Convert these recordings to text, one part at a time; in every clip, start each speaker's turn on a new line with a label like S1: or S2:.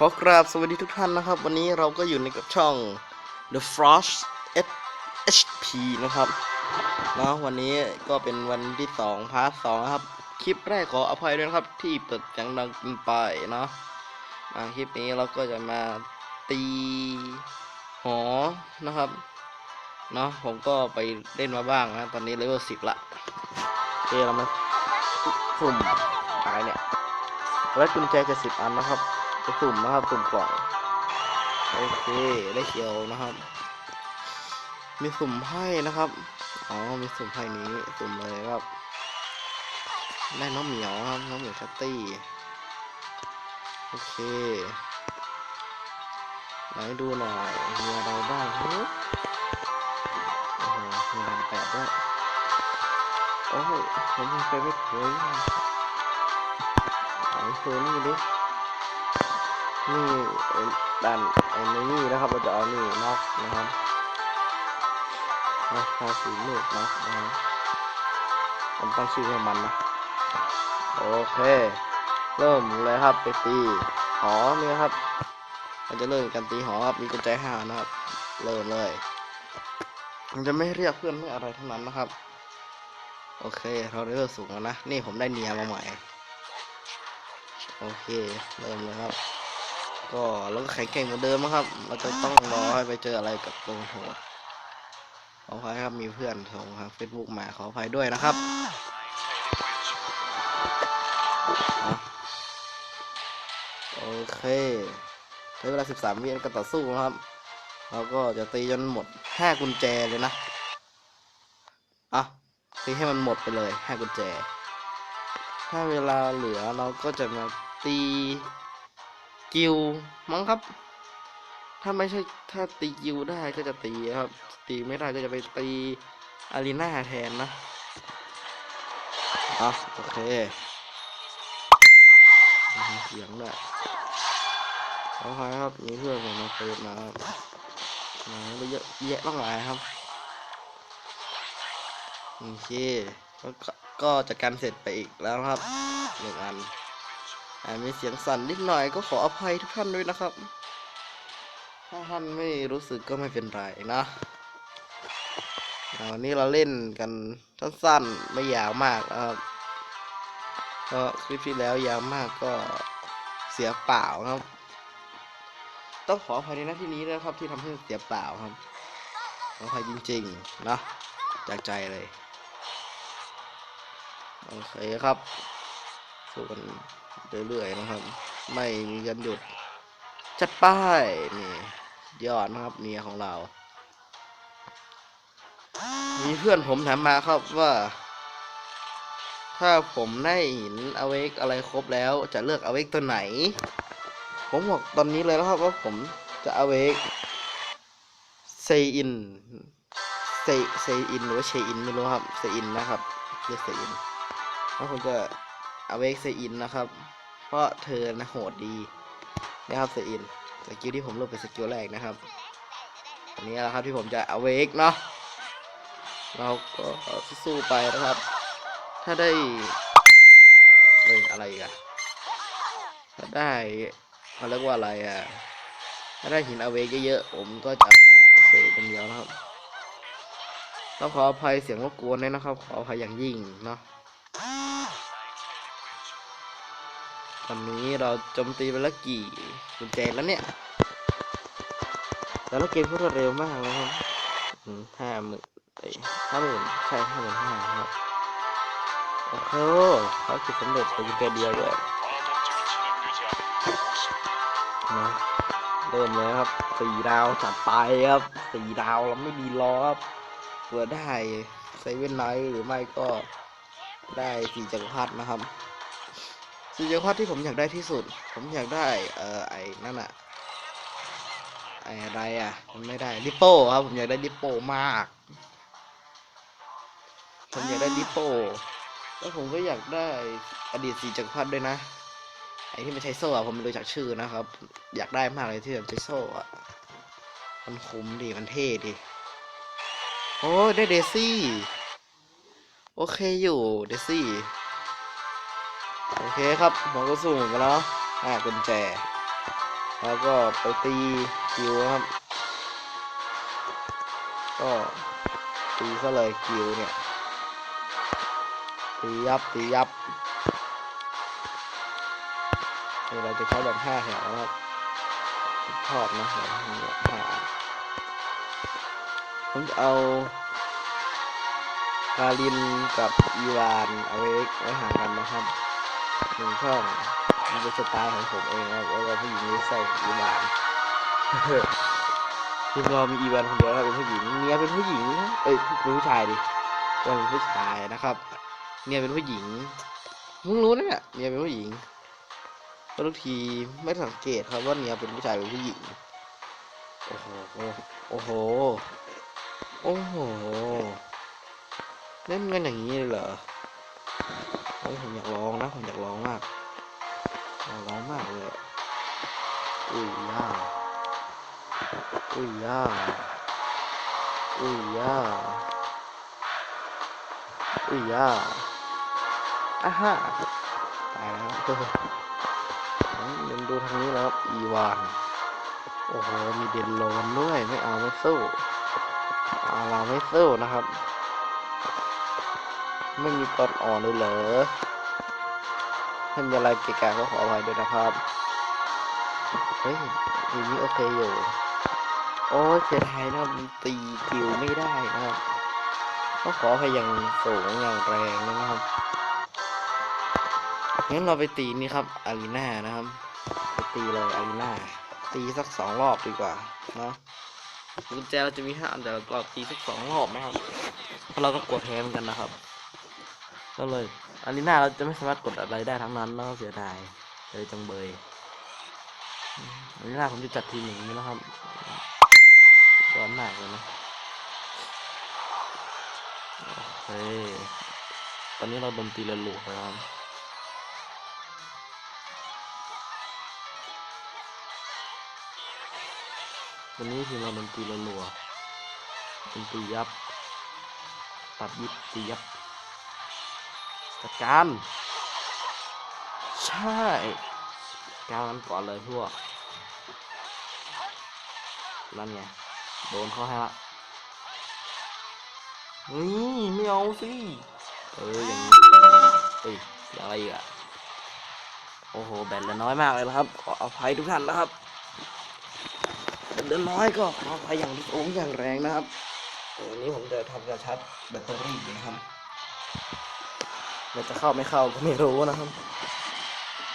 S1: ขอกราบสวัสดีทุกท่านนะครับ วันนี้เราก็อยู่ในกับช่อง The Frost HP นะครับเนาะวันนี้ก็เป็นวันที่สองพาร์ทสองครับ คลิปแรกขออภัยด้วยครับที่เปิดเสียงดังเกินไปเนาะมาคลิปนี้เราก็จะมาตีหอนะครับเนาะผมก็ไปเล่นมาบ้างนะ ตอนนี้เลเวลสิบละโอเคเรามาสุ่มอะไรเนี่ยและกุญแจจะสิบอันนะครับ จะสุ่มนะครับสุ่มกล่องโอเคได้เขียวนะครับ มีสุ่มไพ่นะครับอ๋อมีสุ่มไพ่นี้สุ่มเลยครับ ได้น้องเหมียวครับน้องเหมียวชัตตี้โอเคไหนดูหน่อยมีอะไรบ้างฮึโอ้โหมีลำแปดด้วยโอ้ยผมยังไปไม่ถึงไหนโชว์นี่ดิ นี่ไอ้ด้านไอ้นี่นะครับเราจะเอานี่น็อกนะครับนะทาสีเมฆน็อกนะครับผมตั้งชื่อให้มันนะโอเค เริ่มเลยครับไปตีหอเนี่ยครับมันจะเริ่มกันตีหอครับมีกุญแจห้านะครับ เริ่มเลยมันจะไม่เรียกเพื่อนไม่อะไรทั้งนั้นนะครับ โอเค เราเริ่มสูงแล้วนะ นี่ผมได้เนียมาใหม่ โอเค เริ่มเลยครับ ก็เราก็แข็งแกร่งเหมือนเดิมนะครับ เราจะต้องรอให้ไปเจออะไรกับตรงโหดขออภัยครับมีเพื่อนส่งทางเฟซบุ๊กมาขออภัยด้วยนะครับอโอเคใช้เวลา 13 วิในการต่อสู้นะครับ เราก็จะตีจนหมด 5 กุญแจเลยนะอะตีให้มันหมดไปเลย 5 กุญแจ ถ้าเวลาเหลือเราก็จะมาตี กิวมั้งครับ ถ้าไม่ใช่ถ้าตีกิวได้ก็จะตีครับ ตีไม่ได้ก็จะไปตีอารีนาแทนนะอะโอเคเสียงด้วยขออภัยครับมีเพื่อนผมมาเปิดมาครับมาไปเยอะแยะมากมายครับโอเคก็ก็จัดการเสร็จไปอีกแล้วครับหนึ่งอัน มีเสียงสั่นนิดหน่อยก็ขออภัยทุกท่านด้วยนะครับ ถ้าท่านไม่รู้สึกก็ไม่เป็นไรนะอ่าวันนี้เราเล่นกันสั้นๆไม่ยาวมากนะครับเพราะคลิปที่แล้วยาวมากก็เสียเปล่าครับ ต้องขออภัยในหน้าที่นี้นะครับที่ทำให้เสียเปล่าครับขออภัยจริงๆนะจากใจเลยโอเคครับสู้กัน เรื่อยๆนะครับ ไม่มีกันหยุด จัดป้ายนี่ยอดนะครับเนียของเรา มีเพื่อนผมถามมาครับว่า ถ้าผมได้หินอเวกอะไรครบแล้ว จะเลือกอเวกตัวไหน ผมบอกตอนนี้เลยนะครับว่าผมจะอเวกเซอินเซเซอินหรือว่าเชอินไม่รู้ครับเซอินนะครับเรียกเซอินแล้วผมจะ เอาเวกเซอินนะครับ เพราะเธอนะโหดดีนะครับเซอินสกิลที่ผมลือกเป็นสกิลแรกนะครับอันนี้แหละครับที่ผมจะเอาเวกเนาะเราก็สู้ไปนะครับ ถ้าได้เลยอะไรกันถ้าได้เขาเรียกว่าอะไรอะ ถ้าได้หินเอาเวกเยอะๆผมก็จะมาเอาเวกเป็นเดียวนะครับต้องขออภัยเสียงรบกวนด้วยนะครับ ขออภัยอย่างยิ่งเนาะ ตอนนี้เราโจมตีไปแล้วกี่กุญแจแล้วเนี่ย แต่ละเกมก็รวดเร็วมากนะครับห้าหมื่นห้าหมื่นใช่ห้าหมื่นห้าครับโอ้โหเขาคิดสำเร็จไปกุญแจเดียวเลยนะเริ่มเลยครับสี่ดาวจัดไปครับสี่ดาวเราไม่ดีรอครับเผื่อได้เซเว่นไนท์หรือไม่ก็ได้สี่จักรพรรดินะครับ สีจักรพรรดิที่ผมอยากได้ที่สุด ผมอยากได้ เอ่อ ไอ้นั่นอะไอ้อะไรอะผมไม่ได้ดิปโป้ครับ ผมอยากได้ดิปโป้มาก ผมอยากได้ดิปโป้แล้วผมก็อยากได้อดีตสีจักรพรรดิด้วยนะ ไอ้ที่มันใช้โซ่อะผมไม่รู้จักชื่อนะครับ อยากได้มากเลยที่มันใช้โซ่อะมันคุ้มดีมันเท่ดี โอ้ได้เดซี่ โอเคอยู่เดซี่ โอเคครับผมก็สู้กันแล้วห้ากุญแจ แล้วก็ไปตีคิวครับ ก็ตีซะเลยคิวเนี่ย ตียับตียับนี่เราจะใช้แบบห้าแถวครับทอดนะแบบห้าผมจะเอาคารินกับอีวานเอาไว้ไว้หากันนะครับ หนึ่งช่องมันเป็นสไตล์ของผมเองครับแล้วก็ผู้หญิงนี่ใส่อีวานทีมเรามีอีวานคนเดียวครับเป็นผู้หญิงเมียเป็นผู้หญิงเอ้ยเป็นผู้ชายดิเป็นผู้ชายนะครับเมียเป็นผู้หญิงมึงรู้นะเนี่ยเมียเป็นผู้หญิงก็ทุกทีไม่สังเกตครับว่าเมียเป็นผู้ชายเป็นผู้หญิงโอ้โหโอ้โหโอ้โหเล่นกันอย่างนี้เลยเหรอผมอยากลองนะผมอยากล อุ้ยย่าอุ้ยย่าอุ้ยย่าอะฮะตายแล้วเดินดูทางนี้แล้วครับ อีวาน โอ้โห มีเดนโลนด้วย ไม่เอาไม่สู้เอาเราไม่สู้นะครับ ไม่มีตอนอ่อนเลยเหรอถ้ามีอะไรเกะกะก็ขออภัยด้วยนะครับ เฮ้ยทีนี้โอเคอยู่ โอ้เสียดายนะครับมันตีคิวไม่ได้นะครับก็ขอให้อย่างสูงอย่างแรงนะครับงั้นเราไปตีนี่ครับอารีนานะครับ ไปตีเลยอารีนาตีสักสองรอบดีกว่าเนาะกุญแจเราจะมีห้าอันแต่เราตีสักสองรอบนะครับเพราะเราก็กดแทนกันนะครับก็เลยอารีนาเราจะไม่สามารถกดอะไรได้ทั้งนั้นแล้วเสียดายเลยจังเบยอารีนาผมจะจัดทีมอย่างนี้นะครับ ร้อนมากเลยนะโอเคตอนนี้เราดนตรีระลุแล้วครับวันนี้ทีมเราดนตรีรัวๆดนตียับ ตัดยิบตียับจัดการใช่การมันก่อนเลยพวกนั่นไง โดนเขาให้ละนี่ไม่เอาสิเอออย่างนี้เอ้ยเสียอะไรอีกอะโอ้โหแบตเหลือน้อยมากเลยนะครับ ขออภัยทุกท่านนะครับเดินน้อยก็ขออภัยอย่างสูงอย่างแรงนะครับวันนี้ผมจะทำกระชับแบตเตอรี่นะครับมันจะเข้าไม่เข้าก็ไม่รู้นะครับ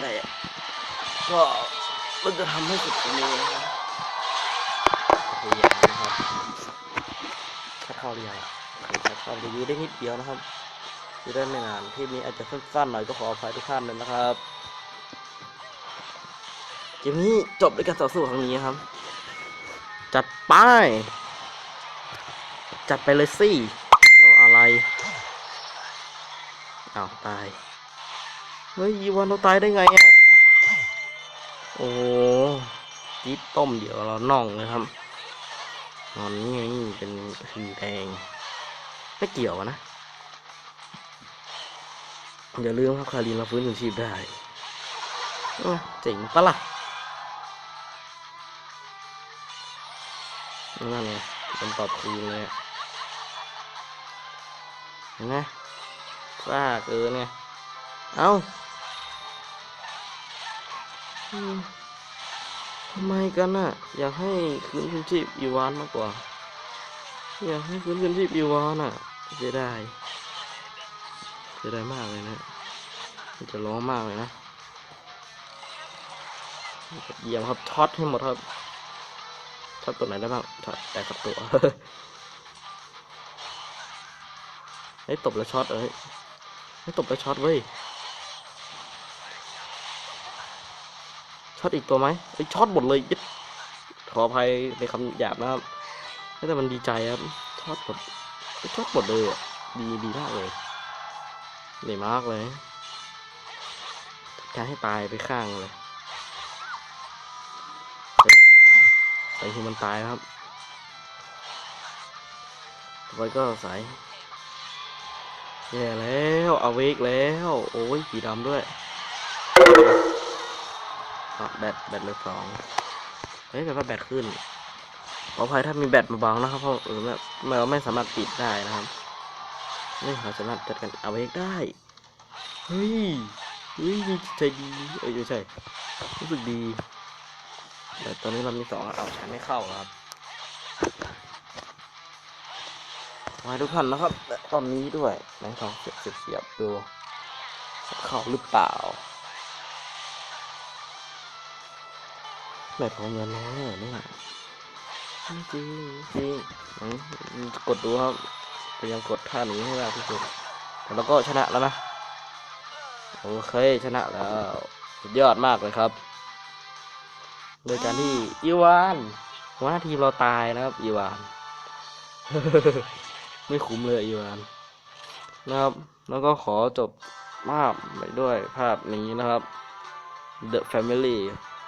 S1: แต่ก็มันจะทำให้สุดนี้นะครับพยายามนะครับ เข้าหรือยังชัดเข้ารีวิวได้นิดเดียวนะครับจะได้ไม่นานที่นี้อาจจะสั้นๆหน่อยก็ขออภัยทุกท่านเลยนะครับเกมนี้จบด้วยการต่อสู้ครั้งนี้ครับ จัดไป จัดไปเลยสิรออะไรอ้าวตายเฮ้ยอีวานเราตายได้ไงอะโอ้จี๊ดต้มเดี๋ยวเราน่องเลยครับ นอนนี่ไงเป็นสีแดงไม่เกี่ยวนะ อย่าลืมครับคารินเราฟื้นคืนชีพได้เจ๋งปะล่ะนั่นไงเป็นตอบคืนเลยอะเห็นไหมซ่าเกินไงเอ้า ทำไมกันน่ะ อยากให้คืนคืนชีพอีวานมากกว่า อยากให้คืนคืนชีพอีวานอะเสียดายเสียดายมากเลยนะมันจะร้องมากเลยนะเยี่ยมครับช็อตให้หมดครับช็อตตัวไหนได้บ้างช็อตแต่กับตัวไอ้ยตบแล้วช็อตเอ้ยไอ้ยตบแล้วช็อตเว้ย ช็อตอีกตัวไหมไอ้ช็อตหมดเลยยึดขออภัยในคำหยาบนะครับแต่มันดีใจครับช็อตหมดเอ้ยช็อตหมดเลยอะดีดีมากเลยดีมากเลยจัดการให้ตายไปข้างเลยใส่คือมันตายครับต่อไปก็ใส่แย่แล้วเอาเวกแล้ว โอ้ยสีดำด้วย แบตแบตเหลือสองเฮ้ยแปลว่าแบตขึ้นขออภัยถ้ามีแบตมาบังนะครับเพราะเออแบบไม่ไม่สามารถปิดได้นะครับไม่สามารถจัดการเอาไว้ได้เฮ้ยเฮ้ยใจดีเอ้ยไม่ใช่รู้สึกดีแต่ตอนนี้เรามีสองเอาใช้ไม่เข้าครับมาให้ทุกท่านนะครับ ตอนนี้ด้วยไหนลองเสียบเสียบเสียบดูเข้าหรือเปล่า แบบของเงินน้อยเหรอเนี่ยจริงจริงกดดูครับพยายามกดท่านี้ให้ได้ที่สุดแต่เราก็ชนะแล้วนะโอเคชนะแล้วสุดยอดมากเลยครับ โดยการที่อีวานหัวหน้าทีมเราตายนะครับอีวาน ไม่คุ้มเลยอีวานนะครับ แล้วก็ขอจบภาพไปด้วยภาพนี้นะครับ The Family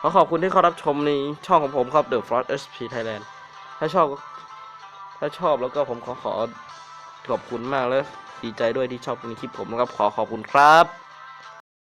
S1: ขอขอบคุณที่เข้ารับชมในช่องของผมครับ The Frost SP Thailand ถ้าชอบ ถ้าชอบแล้วก็ผมขอขอขอบคุณมากและดีใจด้วยที่ชอบในคลิปผมนะครับขอขอบคุณครับ